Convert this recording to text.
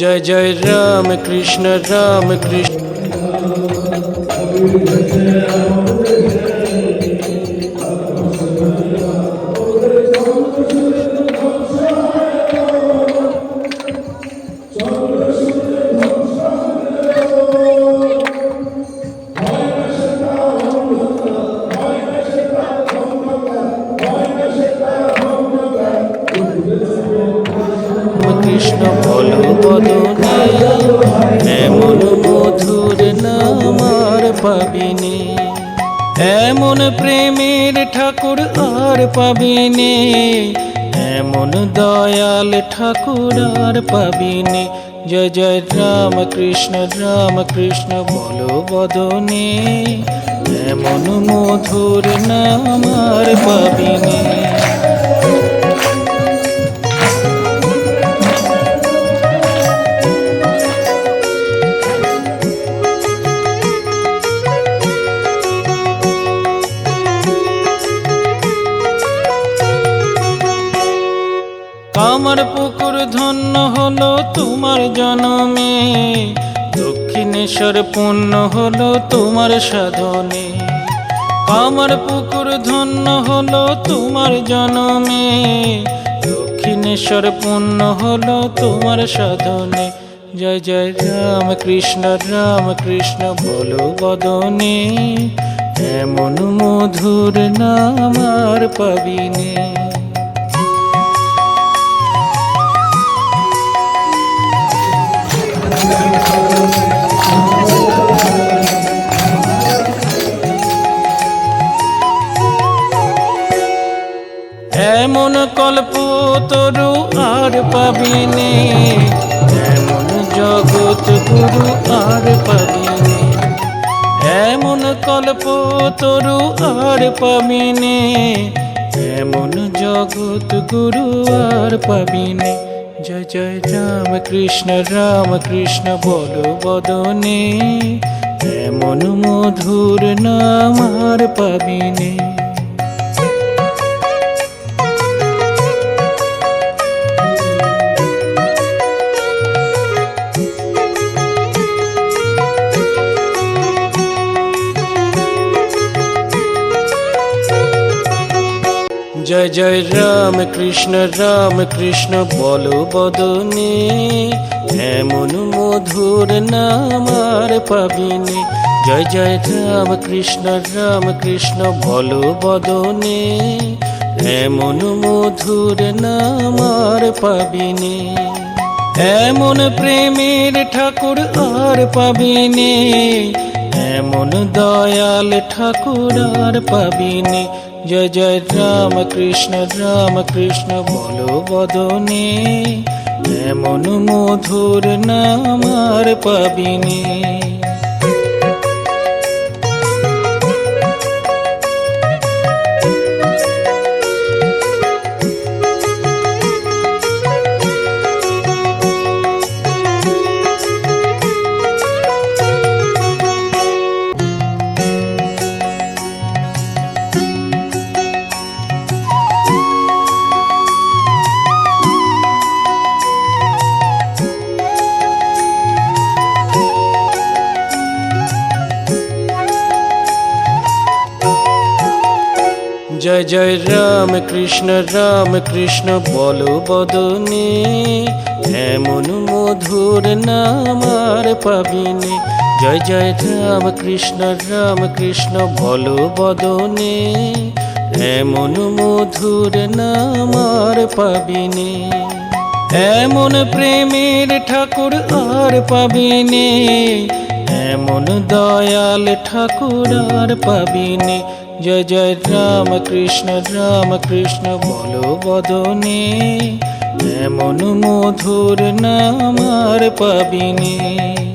জয় জয় রাম কৃষ্ণ রাম কৃষ্ণ কৃষ্ণ বল বদনে এমন মধুর নামার পাবিনে এমন প্রেমের ঠাকুর আর পাবিনে এমন দয়াল ঠাকুর আর পাবিনে, জয় জয় রাম কৃষ্ণ রাম কৃষ্ণ বল বদনে এমন মধুর নামার পাবিনে। আমার পুকুর ধন্য হলো তোমার জনমে। দক্ষিণেশ্বর পূর্ণ হলো তোমার সাধনে। আমার পুকুর ধন্য হলো তোমার জনমে। দক্ষিণেশ্বর পূর্ণ হলো তোমার সাধনে। জয় জয় রাম কৃষ্ণ রাম কৃষ্ণ বলো বদনে। এমন মধুর নাম আর পাবিনে। এমন কল্প তরু আর পাবিনে এমন জগৎ গুরু আর পাবিনে এমন কল্প তরু আর পাবিনে এমন জগৎ গুরু আর পাবিনে। জয় জয় রাম কৃষ্ণ রাম কৃষ্ণ বল বদনে এমন মধুর নাম আর পাবিনে। জয় জয় রাম কৃষ্ণ রাম কৃষ্ণ, বল এমন মধুর নাম আর পাবিনে। জয় জয় রাম কৃষ্ণ রাম কৃষ্ণ, বল এমন মধুর নাম আর পাবিনে। এমন প্রেমের ঠাকুর আর পাবিনে এমন দয়াল ঠাকুর আর পাবিনি। জয় জয়, রাম কৃষ্ণ রাম কৃষ্ণ, বলো বদনে। এমন মধুর নাম আর পাবিনে। জয় জয় রাম কৃষ্ণ রাম কৃষ্ণ, বল এমন মধুর নাম আর পাবিনে। জয় জয় রাম কৃষ্ণ রাম কৃষ্ণ, বল বদনে, এমন মধুর নাম আর পাবিনে। এমন প্রেমের ঠাকুর আর পাবিনে এমন দয়াল ঠাকুর আর পাবিনি। জয় জয় রাম কৃষ্ণ রাম কৃষ্ণ, বল বদনে। এমন মধুর নাম আর পাবিনে।